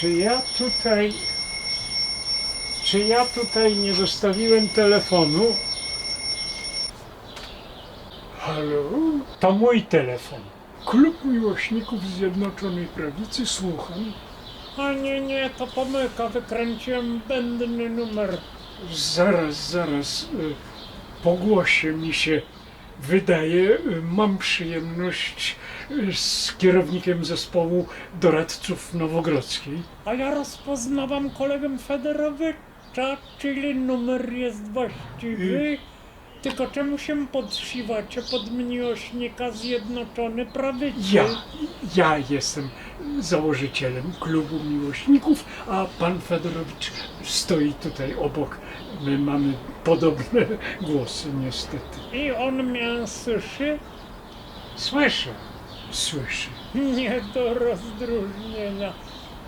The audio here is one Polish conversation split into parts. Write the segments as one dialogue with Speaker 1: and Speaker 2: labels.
Speaker 1: Czy ja tutaj. Czy ja tutaj nie zostawiłem telefonu? Halo? To mój telefon. Klub Miłośników Zjednoczonej Prawicy, słucham. A nie, nie, to pomyłka, wykręciłem będny numer. Zaraz, zaraz, y, po głosie mi się wydaje, y, mam przyjemność y, z kierownikiem zespołu doradców Nowogrodzkiej. A ja rozpoznawam kolegę Federowicza, czyli numer jest właściwy. Tylko czemu się podszywacie pod miłośnika Zjednoczony Prawicy? Ja, ja jestem założycielem klubu miłośników, a pan Fedorowicz stoi tutaj obok. My mamy podobne głosy niestety. I on mnie słyszy? Słyszę. Słyszy. Nie do rozdróżnienia.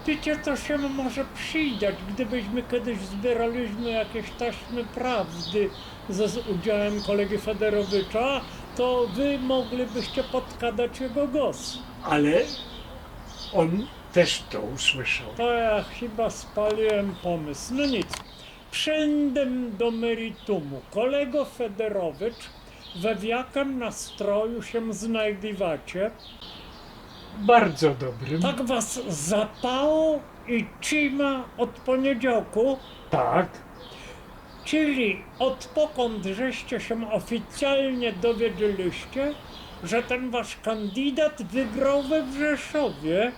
Speaker 1: Wiecie, co się może przydać, gdybyśmy kiedyś zbieraliśmy jakieś taśmy prawdy ze z udziałem kolegi Federowicza, to wy moglibyście podkadać jego głos. Ale on też to usłyszał. To ja chyba spaliłem pomysł. No nic. Przędem do meritumu. Kolego Federowicz, we w jakim nastroju się znajdywacie? Bardzo dobrym. Tak was zapało i trzyma od poniedziałku? Tak. Czyli od pokąd żeście się oficjalnie dowiedzieliście, że ten wasz kandydat wygrał we Wrzeszowie?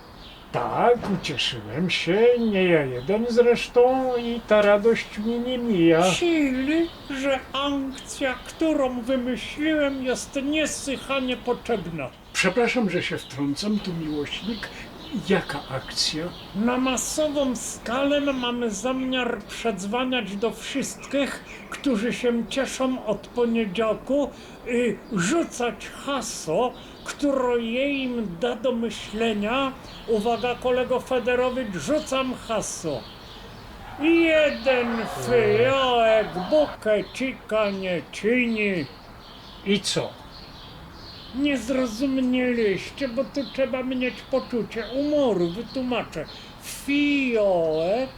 Speaker 1: Tak, ucieszyłem się, nie ja jeden zresztą i ta radość mi nie mija. Czyli, że akcja, którą wymyśliłem jest niesłychanie potrzebna. Przepraszam, że się wtrącam, tu miłośnik. Jaka akcja? Na masową skalę mamy zamiar przedzwaniać do wszystkich, którzy się cieszą od poniedziałku i rzucać hasło, które im da do myślenia. Uwaga, kolego Federowicz, rzucam hasło. Jeden fiołek bukecika nie czyni. I co? Nie zrozumieliście, bo tu trzeba mieć poczucie humoru, wytłumaczę. Fiołek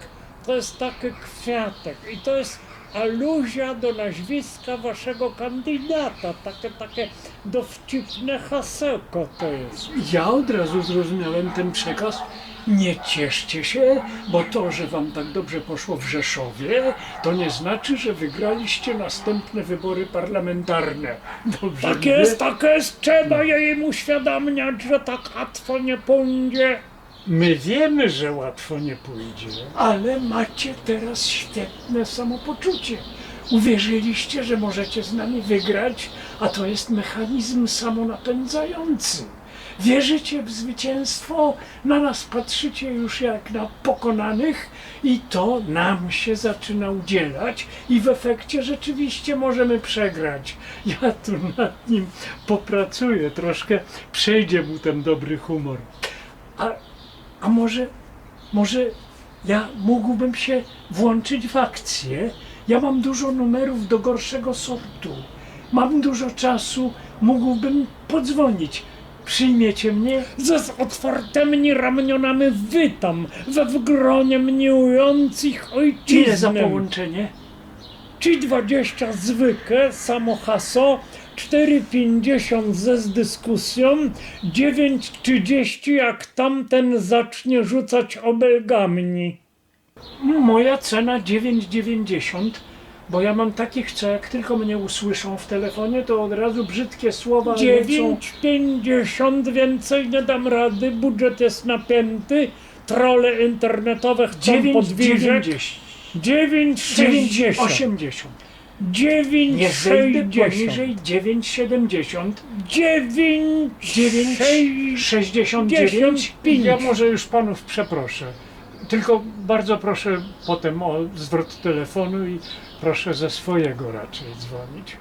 Speaker 1: to jest taki kwiatek i to jest aluzja do nazwiska waszego kandydata. Takie, takie dowcipne hasełko to jest. Ja od razu zrozumiałem ten przekaz. Nie cieszcie się, bo to, że wam tak dobrze poszło w Rzeszowie, to nie znaczy, że wygraliście następne wybory parlamentarne. Dobrze tak jest, tak jest. Trzeba jej uświadamiać, że tak łatwo nie pójdzie. My wiemy, że łatwo nie pójdzie. Ale macie teraz świetne samopoczucie. Uwierzyliście, że możecie z nami wygrać, a to jest mechanizm samonapędzający. Wierzycie w zwycięstwo, na nas patrzycie już jak na pokonanych i to nam się zaczyna udzielać i w efekcie rzeczywiście możemy przegrać. Ja tu nad nim popracuję troszkę, przejdzie mu ten dobry humor. A, a może, może ja mógłbym się włączyć w akcję? Ja mam dużo numerów do gorszego sortu. Mam dużo czasu, mógłbym podzwonić. Przyjmiecie mnie? Ze z otwartymi ramionami witam we w gronie miłujących ojczyznę. Ile za połączenie? Czy 20 zwykłe, samo haso, 4,50 ze z dyskusją, 9,30 jak tamten zacznie rzucać obelgami. Moja cena 9,90, bo ja mam takich, co jak tylko mnie usłyszą w telefonie, to od razu brzydkie słowa lecą. 9,50 więcej nie dam rady, budżet jest napięty, trole internetowe chcą podwyżek. 9,60.
Speaker 2: 9,80.
Speaker 1: 9,60.
Speaker 2: Nie zejdę poniżej 9,70.
Speaker 1: 9,
Speaker 2: 9,69. Ja może już panów przeproszę. Tylko bardzo proszę potem o zwrot telefonu i proszę ze swojego raczej dzwonić.